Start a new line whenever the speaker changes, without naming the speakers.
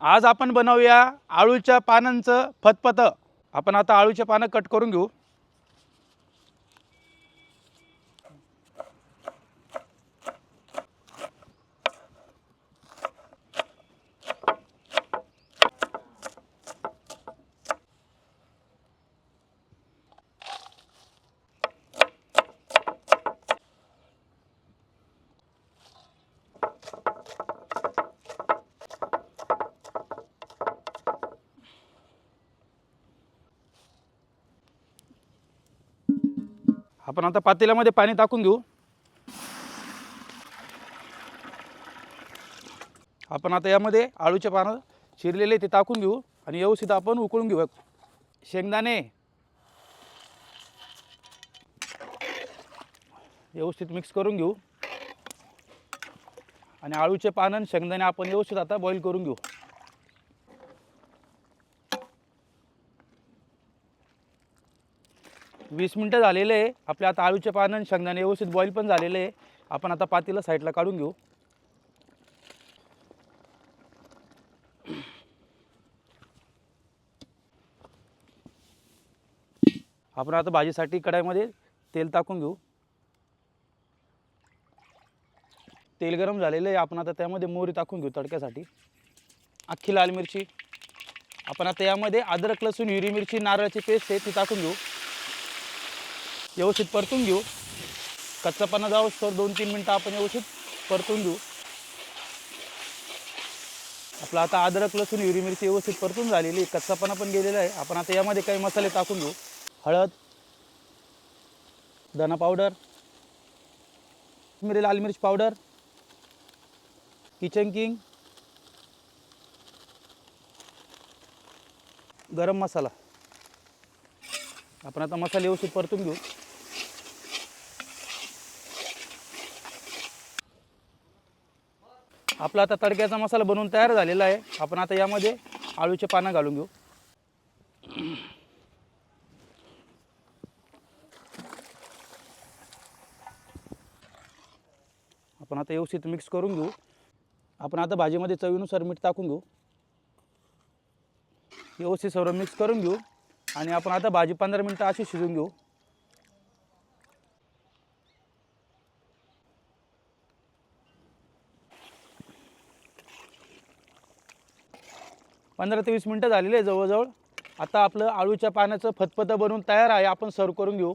आज आपण बनवूया आळूच्या पानांचं फतफतं. आपण आता आळूचे पानं कट करून घेऊ. आपण आता पातेल्यामध्ये पाणी टाकून घेऊ. आपण आता यामध्ये आळूचे पानं चिरलेले ते टाकून घेऊ आणि व्यवस्थित आपण उकळून घेऊ शेंगदाणे. व्यवस्थित मिक्स करून घेऊ. आणि आळूचे पानं शेंगदाणे आपण व्यवस्थित आता बॉईल करून घेऊ. वीस मिनटं झालेले आहे. आपल्या आता आळूचे पानं आणि शेंगदाणे व्यवस्थित बॉईल पण झालेले आहे. आपण आता पातीला साईडला काढून घेऊ. आपण आता भाजीसाठी कढाईमध्ये तेल टाकून घेऊ. तेल गरम झालेलं आहे. आपण आता त्यामध्ये मोहरी टाकून घेऊ तडक्यासाठी. अख्खी लाल मिरची. आपण आता यामध्ये अद्रक लसूण हिरवी मिरची नारळाची पेस्ट आहे ती टाकून घेऊ. व्यवस्थित परतून घेऊ. कच्चापणा जाऊ तर दोन तीन मिनटं आपण व्यवस्थित परतून घेऊ. आपला आता अद्रक लसूण हिरवी मिरची व्यवस्थित परतून झालेली कच्चापणा पण गेलेला आहे. आपण आता यामध्ये काही मसाले टाकून घेऊ. हळद धना पावडर मिरी लाल मिरची पावडर किचन किंग गरम मसाला. आपण आता मसाले व्यवस्थित परतून घेऊ. आपला आता तडक्याचा मसाला बनवून तयार झालेला आहे. आपण आता यामध्ये आळूचे पानं घालून घेऊ. आपण आता व्यवस्थित मिक्स करून घेऊ. आपण आता भाजीमध्ये चवीनुसार मीठ टाकून घेऊ. व्यवस्थित सर्व मिक्स करून घेऊ. आणि आपण आता भाजी पंधरा मिनटं अशी शिजून घेऊ. पंधरा ते वीस मिनटं झालेले आहे जवळजवळ. आता आपलं आळूच्या पाण्याचं फतफतं बनवून तयार आहे. आपण सर्व करून घेऊ.